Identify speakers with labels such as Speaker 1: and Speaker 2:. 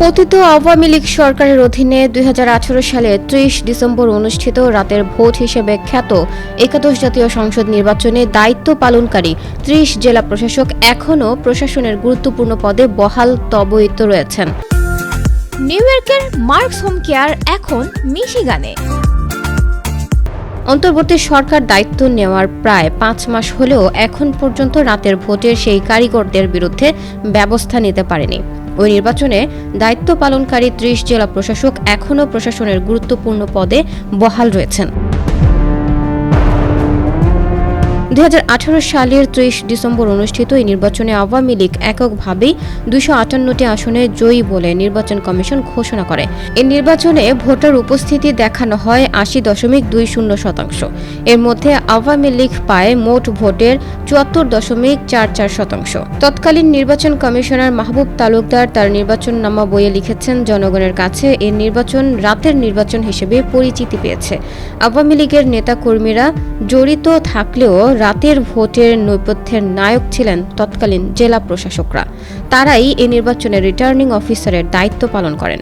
Speaker 1: পতিত আওয়ামী লীগ সরকারের অধীনে দুই হাজার আঠেরো সালে ত্রিশ ডিসেম্বর অনুষ্ঠিত রাতের ভোট হিসেবে খ্যাত একাদশ জাতীয় সংসদ নির্বাচনে দায়িত্ব পালনকারী ত্রিশ জেলা প্রশাসক এখনও প্রশাসনের গুরুত্বপূর্ণ পদে বহাল তবৈত রয়েছেন।
Speaker 2: নিউ ইয়র্কের মার্কস হোম কেয়ার এখন মিশিগানে।
Speaker 1: অন্তর্বর্তী সরকার দায়িত্ব নেওয়ার প্রায় পাঁচ মাস হলেও এখন পর্যন্ত রাতের ভোটের সেই কারিগরদের বিরুদ্ধে ব্যবস্থা নিতে পারেনি। ওই নির্বাচনে দায়িত্ব পালনকারী ত্রিশ জেলা প্রশাসক এখনও প্রশাসনের গুরুত্বপূর্ণ পদে বহাল রয়েছেন। দুই হাজার আঠারো সালের ত্রিশ ডিসেম্বর অনুষ্ঠিত এই নির্বাচনে আওয়ামী লীগ এককভাবেই দুশো আটান্নটি আসনে জয়ী বলে নির্বাচন কমিশন ঘোষণা করে। এই নির্বাচনে ভোটার উপস্থিতি দেখানো হয় আশি দশমিক দুই শূন্য শতাংশ। এর মধ্যে আওয়ামী লীগ পায় মোট ভোটের চুয়াত্তর দশমিক চার চার শতাংশ। তৎকালীন নির্বাচন কমিশনার মাহবুব তালুকদার তার নির্বাচন নামা বইয়ে লিখেছেন, জনগণের কাছে এই নির্বাচন রাতের নির্বাচন হিসেবে পরিচিতি পেয়েছে। আওয়ামী লীগের নেতাকর্মীরা জড়িত থাকলেও রাতের ভোটের নৈপথ্যের নায়ক ছিলেন তৎকালীন জেলা প্রশাসকরা। তারাই এই নির্বাচনে রিটার্নিং অফিসারের দায়িত্ব পালন করেন।